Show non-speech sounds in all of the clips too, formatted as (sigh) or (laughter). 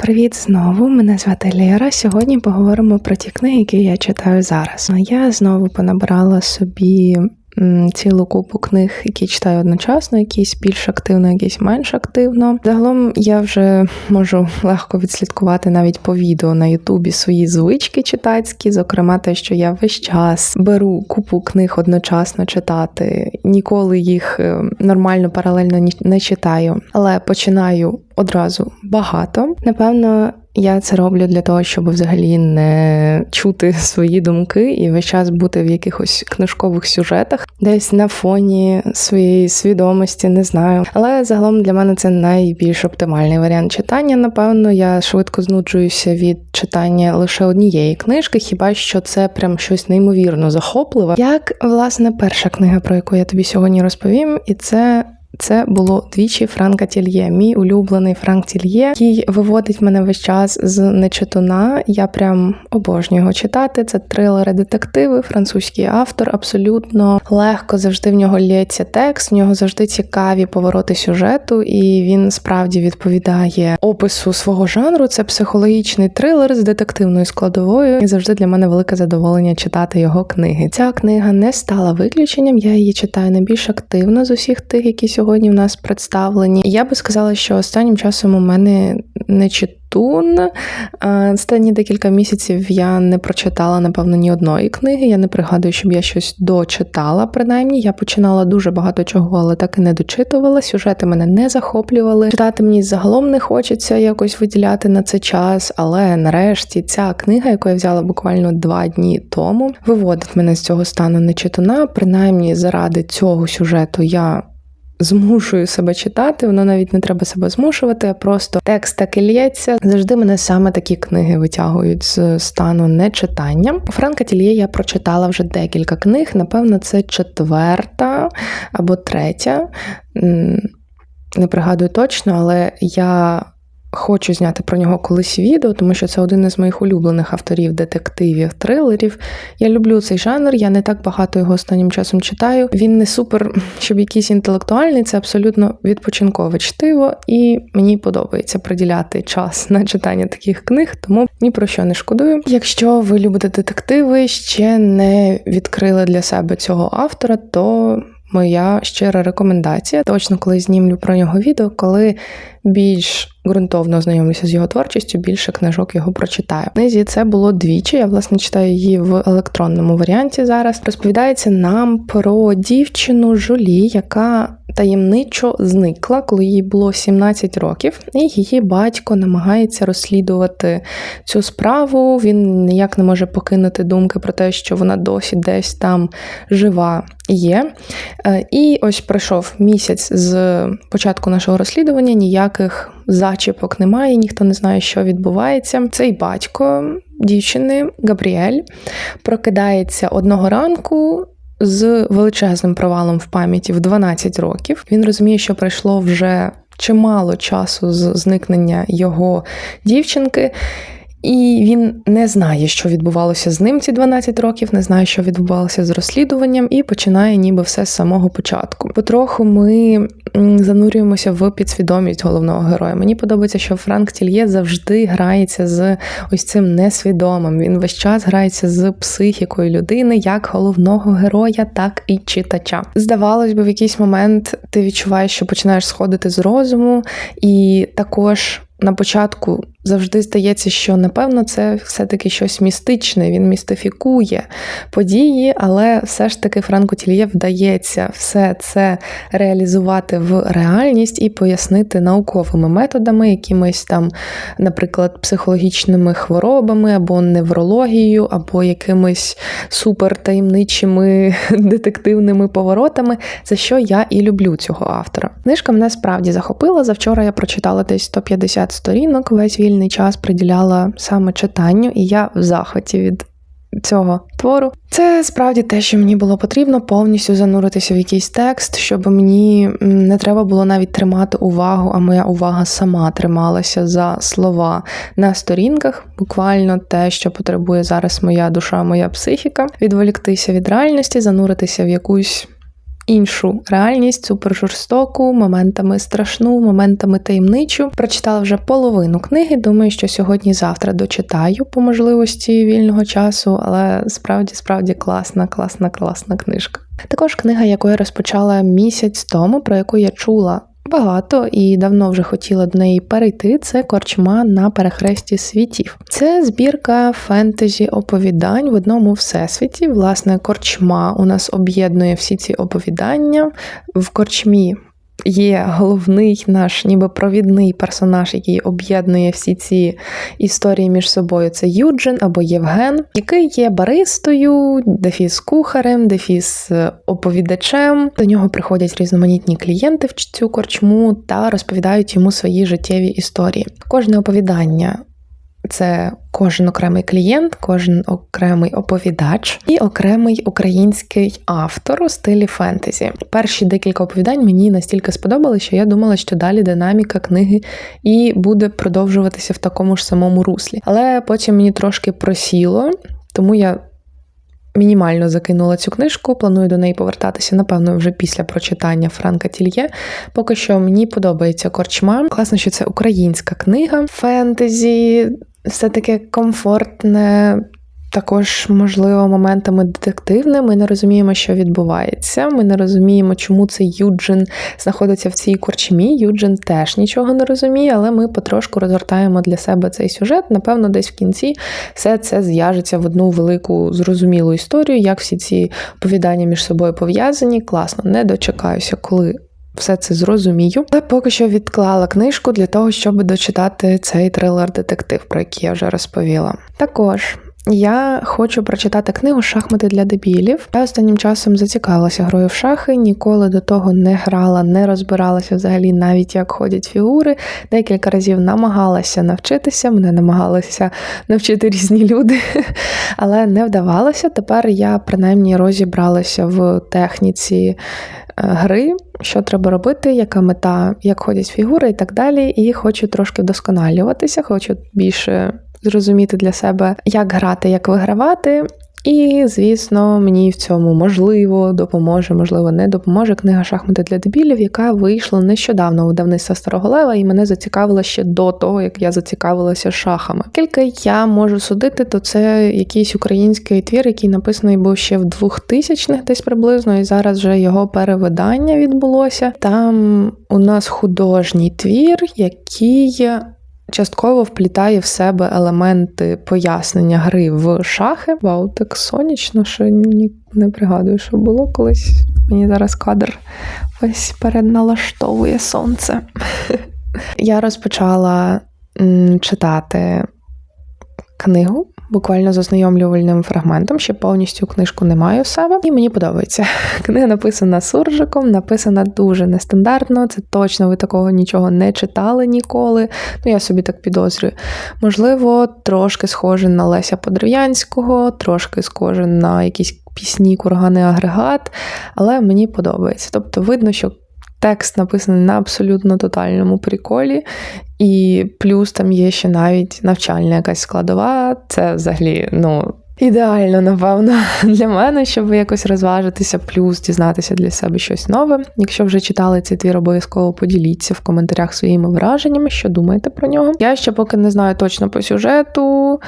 Привіт знову. Мене звати Лєра. Сьогодні поговоримо про ті книги, які я читаю зараз. Я знову понабирала собі цілу купу книг, які читаю одночасно, якісь більш активно, якісь менш активно. Загалом я вже можу легко відслідкувати навіть по відео на Ютубі свої звички читацькі, зокрема, те, що я весь час беру купу книг одночасно читати, ніколи їх е, нормально паралельно не читаю, але починаю одразу багато. Напевно, я це роблю для того, щоб взагалі не чути свої думки і весь час бути в якихось книжкових сюжетах, десь на фоні своєї свідомості, не знаю. Але загалом для мене це найбільш оптимальний варіант читання. Напевно, я швидко знуджуюся від читання лише однієї книжки, хіба що це прям щось неймовірно захопливе. Як власне перша книга, про яку я тобі сьогодні розповім, і це. Це було двічі Франка Тільє, мій улюблений Франк Тільє, який виводить мене весь час з нечитуна. Я прям обожнюю його читати. Це трилери, детективи, французький автор. Абсолютно легко завжди в нього лється текст. В нього завжди цікаві повороти сюжету, і він справді відповідає опису свого жанру. Це психологічний трилер з детективною складовою. І завжди для мене велике задоволення читати його книги. Ця книга не стала виключенням. Я її читаю найбільш активно з усіх тих, які сьогодні в нас представлені. Я би сказала, що останнім часом у мене не читун. Останні декілька місяців я не прочитала, напевно, ні одної книги. Я не пригадую, щоб я щось дочитала. Принаймні, я починала дуже багато чого, але так і не дочитувала. Сюжети мене не захоплювали. Читати мені загалом не хочеться якось виділяти на це час. Але нарешті ця книга, яку я взяла буквально два дні тому, виводить мене з цього стану нечитуна. Принаймні, заради цього сюжету я змушую себе читати, воно навіть не треба себе змушувати, а просто текст так і лється. Завжди мене саме такі книги витягують з стану нечитання. У Франка Тільє я прочитала вже декілька книг. Напевно, це четверта або третя. Не пригадую точно, але я. Хочу зняти про нього колись відео, тому що це один із моїх улюблених авторів детективів, трилерів. Я люблю цей жанр, я не так багато його останнім часом читаю. Він не супер, (laughs) щоб якийсь інтелектуальний, це абсолютно відпочинкове чтиво, і мені подобається приділяти час (laughs) на читання таких книг, тому ні про що не шкодую. Якщо ви любите детективи, ще не відкрили для себе цього автора, то моя щира рекомендація. Точно коли знімлю про нього відео, коли більш ґрунтовно ознайомлюся з його творчістю, більше книжок його прочитаю. В Книзі це було двічі. Я власне читаю її в електронному варіанті зараз. Розповідається нам про дівчину Жулі, яка таємничо зникла, коли їй було 17 років, і її батько намагається розслідувати цю справу. Він ніяк не може покинути думки про те, що вона досі десь там жива є. Е, І ось пройшов місяць з початку нашого розслідування, ніяких зачіпок немає, ніхто не знає, що відбувається. Цей батько дівчини Габріель прокидається одного ранку. З величезним провалом в пам'яті в 12 років. Він розуміє, що пройшло вже чимало часу з зникнення його дівчинки, і він не знає, що відбувалося з ним ці 12 років, не знає, що відбувалося з розслідуванням, і починає ніби все з самого початку. Потроху ми занурюємося в підсвідомість головного героя. Мені подобається, що Франк Тільє завжди грається з ось цим несвідомим. Він весь час грається з психікою людини, як головного героя, так і читача. Здавалось би, в якийсь момент ти відчуваєш, що починаєш сходити з розуму, і також на початку завжди здається, що напевно це все-таки щось містичне. Він містифікує події, але все ж таки Франку Тільє вдається все це реалізувати в реальність і пояснити науковими методами, якимись там, наприклад, психологічними хворобами або неврологією, або якимись супертаємничими (laughs) детективними поворотами, за що я і люблю цього автора. Книжка мене справді захопила. Завчора я прочитала десь 150 сторінок, весь вільний час приділяла саме читанню, і я в захваті від цього твору. Це справді те, що мені було потрібно повністю зануритися в якийсь текст, щоб мені не треба було навіть тримати увагу, а моя увага сама трималася за слова на сторінках. Буквально те, що потребує зараз моя душа, моя психіка, відволіктися від реальності, зануритися в якусь іншу реальність, супер жорстоку, моментами страшну, моментами таємничу. Прочитала вже половину книги. Думаю, що сьогодні-завтра дочитаю по можливості вільного часу, але справді справді класна, класна, класна книжка. Також книга, яку я розпочала місяць тому, про яку я чула багато і давно вже хотіла до неї перейти. Це корчма на перехресті світів. Це збірка фентезі оповідань в одному всесвіті. Власне, корчма у нас об'єднує всі ці оповідання в корчмі є головний наш, ніби провідний персонаж, який об'єднує всі ці історії між собою. Це Юджин або Євген, який є баристою, дефіс кухарем, дефіс е, оповідачем. До нього приходять різноманітні клієнти в цю корчму та розповідають йому свої життєві історії. Кожне оповідання це кожен окремий клієнт, кожен окремий оповідач і окремий український автор у стилі фентезі. Перші декілька оповідань мені настільки сподобали, що я думала, що далі динаміка книги і буде продовжуватися в такому ж самому руслі. Але потім мені трошки просіло, тому я. Мінімально закинула цю книжку, планую до неї повертатися, напевно, вже після прочитання Франка Тільє. Поки що мені подобається корчма. Класно, що це українська книга, фентезі, все таке комфортне. Також, можливо, моментами детективне. Ми не розуміємо, що відбувається. Ми не розуміємо, чому цей Юджин знаходиться в цій корчмі. Юджин теж нічого не розуміє, але ми потрошку розгортаємо для себе цей сюжет. Напевно, десь в кінці все це зв'яжеться в одну велику зрозумілу історію, як всі ці оповідання між собою пов'язані. Класно, не дочекаюся, коли все це зрозумію. Але поки що відклала книжку для того, щоб дочитати цей трилер-детектив, про який я вже розповіла. Також. Я хочу прочитати книгу Шахмати для дебілів. Я останнім часом зацікавилася грою в шахи, ніколи до того не грала, не розбиралася взагалі, навіть як ходять фігури. Декілька разів намагалася навчитися, мене намагалися навчити різні люди, (laughs) але не вдавалося. Тепер я принаймні розібралася в техніці гри, що треба робити, яка мета, як ходять фігури і так далі. І хочу трошки вдосконалюватися, хочу більше зрозуміти для себе, як грати, як вигравати. І, звісно, мені в цьому можливо допоможе, можливо, не допоможе книга шахмати для дебілів, яка вийшла нещодавно у видавництва Старого Лева, і мене зацікавила ще до того, як я зацікавилася шахами. Тільки я можу судити, то це якийсь український твір, який написаний був ще в 2000-х десь приблизно, і зараз вже його перевидання відбулося. Там у нас художній твір, який частково вплітає в себе елементи пояснення гри в шахи. Вау, так сонячно, що ні, не пригадую, що було колись. Мені зараз кадр весь передналаштовує сонце. (laughs) Я розпочала читати книгу буквально з ознайомлювальним фрагментом, ще повністю книжку не маю в себе, і мені подобається. (laughs) Книга написана суржиком, написана дуже нестандартно. Це точно ви такого нічого не читали ніколи. Ну, я собі так підозрюю. Можливо, трошки схоже на Леся Подерев'янського, трошки схоже на якісь пісні, кургани агрегат, але мені подобається. Тобто, видно, що. Текст написаний на абсолютно тотальному приколі, і плюс там є ще навіть навчальна якась складова. Це взагалі, ну. Ідеально, напевно, (laughs) для мене, щоб якось розважитися, плюс дізнатися для себе щось нове. Якщо вже читали цей твір, обов'язково поділіться в коментарях своїми враженнями, що думаєте про нього. Я ще поки не знаю точно по сюжету,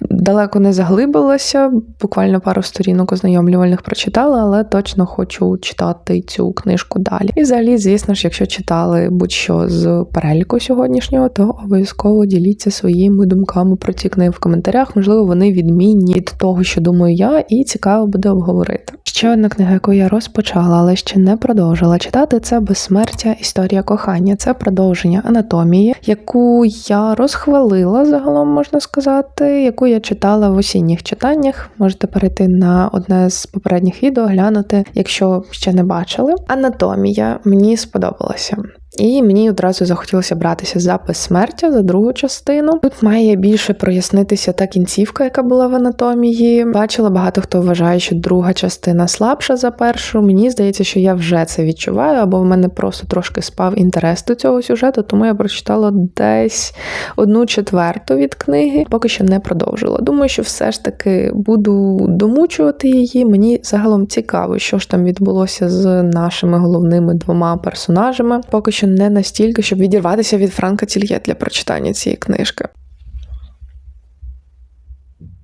далеко не заглибилася, буквально пару сторінок ознайомлювальних прочитала, але точно хочу читати цю книжку далі. І взагалі, звісно ж, якщо читали будь-що з переліку сьогоднішнього, то обов'язково діліться своїми думками про ці книги в коментарях. Можливо, вони відмінні від того, що думаю я, і цікаво буде обговорити. Ще одна книга, яку я розпочала, але ще не продовжила читати, це безсмертя історія кохання. Це продовження анатомії, яку я розхвалила загалом, можна сказати, яку я читала в осінніх читаннях. Можете перейти на одне з попередніх відео, глянути, якщо ще не бачили. Анатомія мені сподобалася. І мені одразу захотілося братися за безсмертя за другу частину. Тут має більше прояснитися та кінцівка, яка була в анатомії. Бачила багато хто вважає, що друга частина слабша за першу. Мені здається, що я вже це відчуваю, або в мене просто трошки спав інтерес до цього сюжету, тому я прочитала десь одну четверту від книги, поки що не продовжила. Думаю, що все ж таки буду домучувати її. Мені загалом цікаво, що ж там відбулося з нашими головними двома персонажами. Поки не настільки, щоб відірватися від Франка Тільє для прочитання цієї книжки.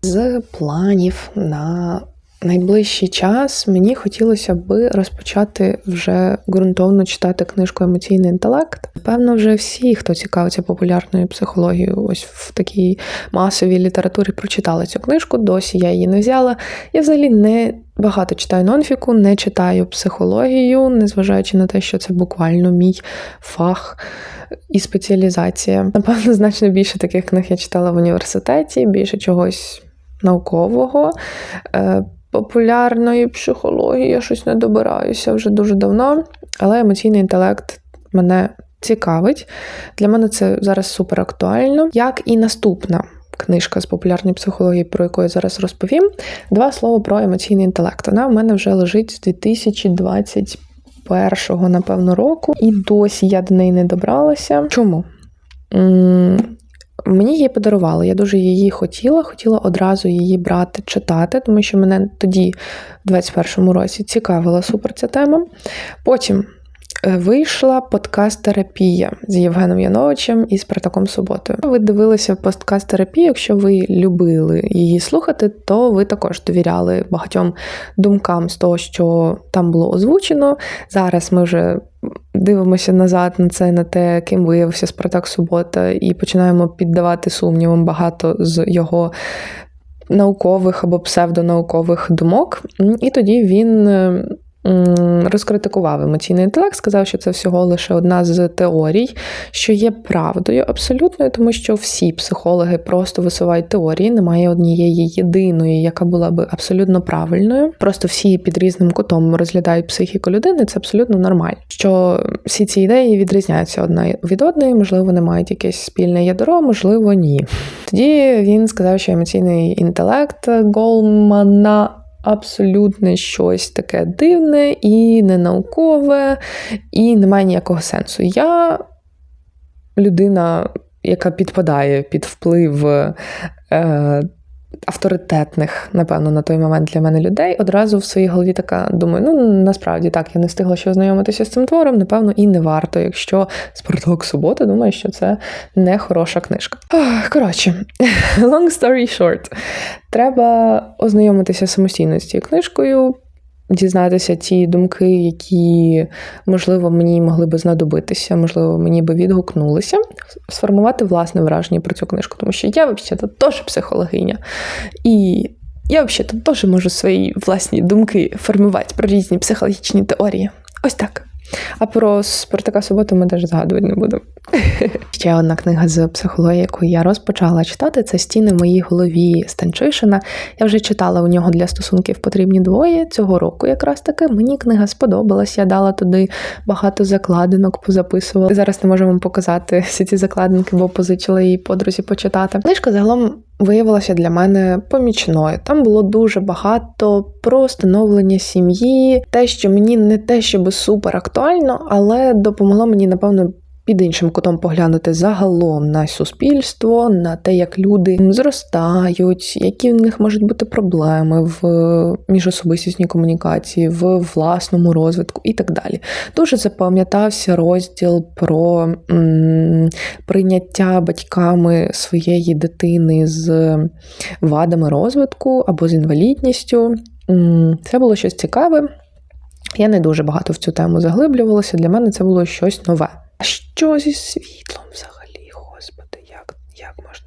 З планів на найближчий час мені хотілося би розпочати вже ґрунтовно читати книжку Емоційний інтелект. Певно, вже всі, хто цікавиться популярною психологією, ось в такій масовій літературі прочитали цю книжку. Досі я її не взяла. Я взагалі не багато читаю нонфіку, не читаю психологію, незважаючи на те, що це буквально мій фах. І спеціалізація. Напевно, значно більше таких книг я читала в університеті, більше чогось наукового. Популярної психології я щось не добираюся вже дуже давно, але емоційний інтелект мене цікавить. Для мене це зараз супер актуально, як і наступна. Книжка з популярної психології, про яку я зараз розповім. Два слова про емоційний інтелект. Вона в мене вже лежить з 2021, напевно, року, і досі я до неї не добралася. Чому? Мені її подарували. Я дуже її хотіла, хотіла одразу її брати, читати, тому що мене тоді, в 21-му році, цікавила супер ця тема. Потім е, вийшла подкаст-терапія з Євгеном Яновичем і Спартаком Суботою. Ви дивилися подкаст-терапію, якщо ви любили її слухати, то ви також довіряли багатьом думкам з того, що там було озвучено. Зараз ми вже дивимося назад на це, на те, ким виявився Спартак Субота, і починаємо піддавати сумнівам багато з його наукових або псевдонаукових думок. І тоді він розкритикував емоційний інтелект, сказав, що це всього лише одна з теорій, що є правдою абсолютною, тому що всі психологи просто висувають теорії, немає однієї єдиної, яка була би абсолютно правильною. Просто всі під різним кутом розглядають психіку людини, це абсолютно нормально. Що всі ці ідеї відрізняються одна від одної, можливо, вони мають якесь спільне ядро, можливо, ні. Тоді він сказав, що емоційний інтелект Голмана абсолютно щось таке дивне і ненаукове, і немає ніякого сенсу. Я людина, яка підпадає під вплив. Е, авторитетних, напевно, на той момент для мене людей, одразу в своїй голові така думаю, ну насправді так, я не встигла ще ознайомитися з цим твором, напевно, і не варто, якщо Спартак Субота думає, що це не хороша книжка. Коротше, (laughs) long story short, треба ознайомитися самостійно з цією книжкою дізнатися ті думки, які, можливо, мені могли би знадобитися, можливо, мені би відгукнулися, сформувати власне враження про цю книжку, тому що я, взагалі, теж психологиня. І я, взагалі, теж можу свої власні думки формувати про різні психологічні теорії. Ось так. А про Спартака Суботу ми теж згадувати не будемо. (laughs) Ще одна книга з психології, яку я розпочала читати, це стіни в моїй голові Станчишина. Я вже читала у нього для стосунків потрібні двоє цього року. Якраз таки мені книга сподобалась. Я дала туди багато закладинок, позаписувала. Зараз не можу вам показати всі ці закладинки, бо позичила її подрузі почитати. Книжка загалом виявилася для мене помічною. Там було дуже багато про становлення сім'ї, те, що мені не те, щоб супер актуально, але допомогло мені, напевно, під іншим кутом поглянути загалом на суспільство, на те, як люди зростають, які в них можуть бути проблеми в міжособистісній комунікації, в власному розвитку і так далі. Дуже запам'ятався розділ про м, прийняття батьками своєї дитини з вадами розвитку або з інвалідністю. Це було щось цікаве. Я не дуже багато в цю тему заглиблювалася. Для мене це було щось нове. А що зі світлом взагалі, господи, як як можна?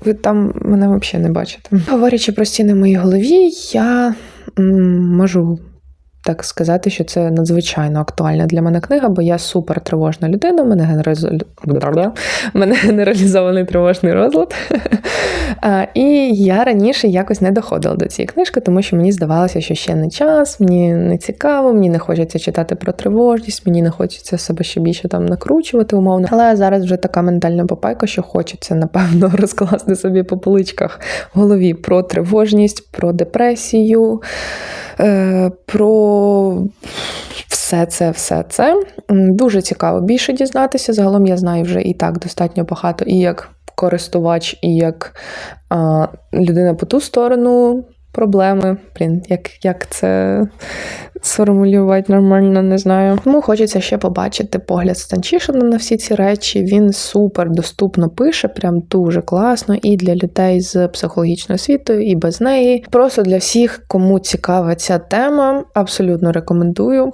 Ви там мене взагалі не бачите. Говорячи про стіни в моїй голові, я м, можу так сказати, що це надзвичайно актуальна для мене книга, бо я супер тривожна людина. У мене генераліз... Мене генералізований тривожний розлад. І я раніше якось не доходила до цієї книжки, тому що мені здавалося, що ще не час, мені не цікаво, мені не хочеться читати про тривожність, мені не хочеться себе ще більше там накручувати, умовно. Але зараз вже така ментальна попайка, що хочеться, напевно, (laughs) розкласти собі по поличках в голові про тривожність, про депресію, е, все це, все це. Дуже цікаво більше дізнатися. Загалом я знаю вже і так достатньо багато, і як користувач, і як а, людина по ту сторону проблеми. Блін, як, як це сформулювати нормально, не знаю. Тому хочеться ще побачити погляд Станчишина на всі ці речі. Він супер доступно пише, прям дуже класно, і для людей з психологічною освітою, і без неї. Просто для всіх, кому цікава ця тема, абсолютно рекомендую.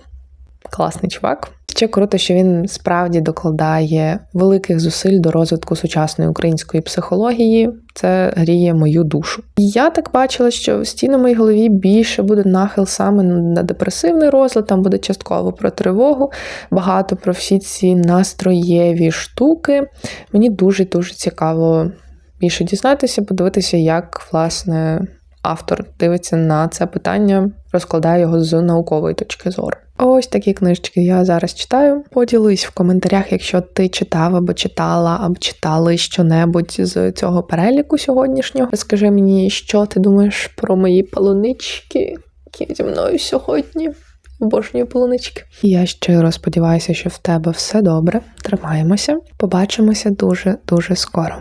Класний чувак. Ще круто, що він справді докладає великих зусиль до розвитку сучасної української психології. Це гріє мою душу. Я так бачила, що стіни моїй голові більше буде нахил саме на депресивний розлад, там буде частково про тривогу, багато про всі ці настроєві штуки. Мені дуже дуже цікаво більше дізнатися, подивитися, як власне автор дивиться на це питання, розкладає його з наукової точки зору. Ось такі книжечки я зараз читаю. Поділись в коментарях, якщо ти читав або читала, або читали щонебудь з цього переліку сьогоднішнього. Скажи мені, що ти думаєш про мої полунички, які зі мною сьогодні. Обожнюю полунички. Я щиро сподіваюся, що в тебе все добре. Тримаємося. Побачимося дуже дуже скоро.